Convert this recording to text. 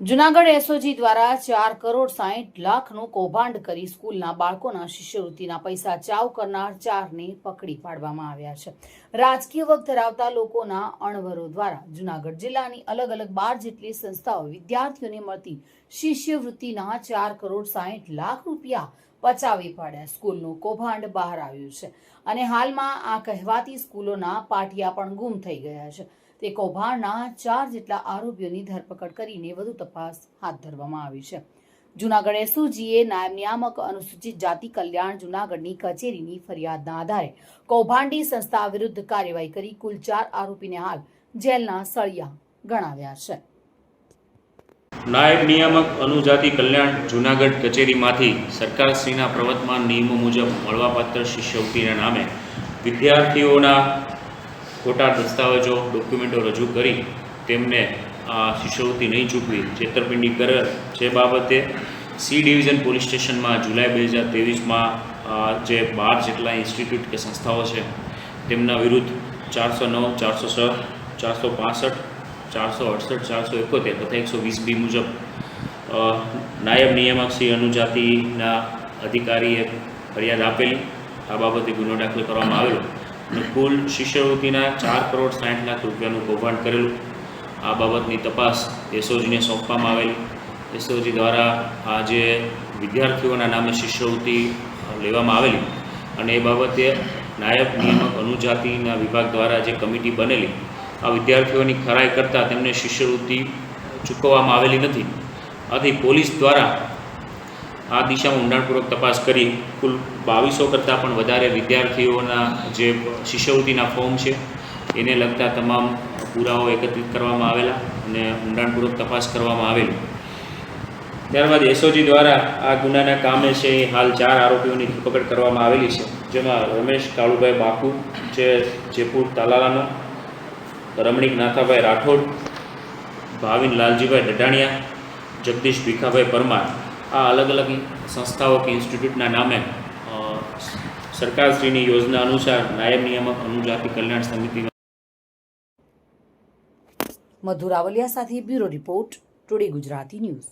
Junagadh SOG દ્વારા ચાર કરોડ સાહીઠ લાખનું કૌભાંડ કરી સ્કૂલના બાળકોના શિષ્યવૃત્તિના પૈસા ચાવ કરનાર ચારને પકડી પાડવામાં આવ્યા છે. રાજકીય વગ ધરાવતા લોકોના અણવરો દ્વારા જુનાગઢ જિલ્લાની અલગ અલગ બાર જેટલી સંસ્થાઓ વિદ્યાર્થીઓને મળતી શિષ્યવૃત્તિના ચાર કરોડ સાહીઠ લાખ રૂપિયા પચાવી પાડ્યા સ્કૂલનું કૌભાંડ બહાર આવ્યું છે. અને હાલમાં આ કહેવાતી સ્કૂલોના પાટિયા પણ ગુમ થઈ ગયા છે. તે કૌભાંડના ચાર જેટલા આરોપીઓની ધરપકડ કરીને વધુ તપાસ હાથ ધરવામાં આવી છે. જુનાગઢ એસઓજીએ નાયબ નિયામક અનુસૂચિત જાતિ કલ્યાણ જુનાગઢની કચેરીની ફરિયાદના આધારે કૌભાંડી સંસ્થા વિરુદ્ધ કાર્યવાહી કરી કુલ ચાર આરોપીને હાલ જેલના સળિયા ગણાવ્યા છે. નાયબ નિયામક અનુજાતિ કલ્યાણ જૂનાગઢ કચેરીમાંથી સરકારશ્રીના પ્રવર્તમાન નિયમો મુજબ મળવાપાત્ર શિષ્યવૃત્તિના નામે વિદ્યાર્થીઓના ખોટા દસ્તાવેજો, ડોક્યુમેન્ટો રજૂ કરી તેમને આ શિષ્યવૃત્તિ નહીં ચૂકવી. છેતરપિંડી કર જે બાબતે સી ડિવિઝન પોલીસ સ્ટેશનમાં જુલાઈ બે હજાર ત્રેવીસમાં જે બાર જેટલા ઇન્સ્ટિટ્યૂટ કે સંસ્થાઓ છે, તેમના વિરુદ્ધ ચારસો નવ, ચારસો છ ચારસો પાસઠ ચારસો અડસઠ, ચારસો એકોતેર, તથા એકસો વીસ બી મુજબ નાયબ નિયામક શ્રી અનુજાતિના અધિકારીએ ફરિયાદ આપેલી. આ બાબતે ગુનો દાખલ કરવામાં આવેલો. અને કુલ શિષ્યવૃત્તિના ચાર કરોડ સાઠ લાખ રૂપિયાનું કૌભાંડ કરેલું. આ બાબતની તપાસ એસઓજીને સોંપવામાં આવેલી. એસઓજી દ્વારા આ જે વિદ્યાર્થીઓના નામે શિષ્યવૃત્તિ લેવામાં આવેલી અને એ બાબતે નાયબ નિયામક અનુજાતિના વિભાગ દ્વારા જે કમિટી બનેલી આ વિદ્યાર્થીઓની ખરાઈ કરતાં તેમને શિષ્યવૃત્તિ ચૂકવવામાં આવેલી નથી. આથી પોલીસ દ્વારા આ દિશામાં ઊંડાણપૂર્વક તપાસ કરી કુલ બાવીસો કરતાં પણ વધારે વિદ્યાર્થીઓના જે શિષ્યવૃત્તિના ફોર્મ છે, એને લગતા તમામ પુરાવો એકત્રિત કરવામાં આવેલા અને ઊંડાણપૂર્વક તપાસ કરવામાં આવેલી. ત્યારબાદ એસઓજી દ્વારા આ ગુનાના કામે છે હાલ ચાર આરોપીઓની ધરપકડ કરવામાં આવેલી છે, જેમાં રમેશ કાળુભાઈ બાપુ જે જેપુર તાલાલાનો રમણીક નાથાભાઈ રાઠોડ, ભાવિન લાલજીભાઈ ડઢાણિયા, જગદીશ ભીખાભાઈ પરમાર, આ અલગ અલગ સંસ્થાઓ કે ઇન્સ્ટિટ્યૂટના નામે સરકારશ્રીની યોજના અનુસાર નાયબ નિયામક અનુજાતિ કલ્યાણ સમિતિ મધુરાવલિયા સાથે bureau report, today Gujarati news.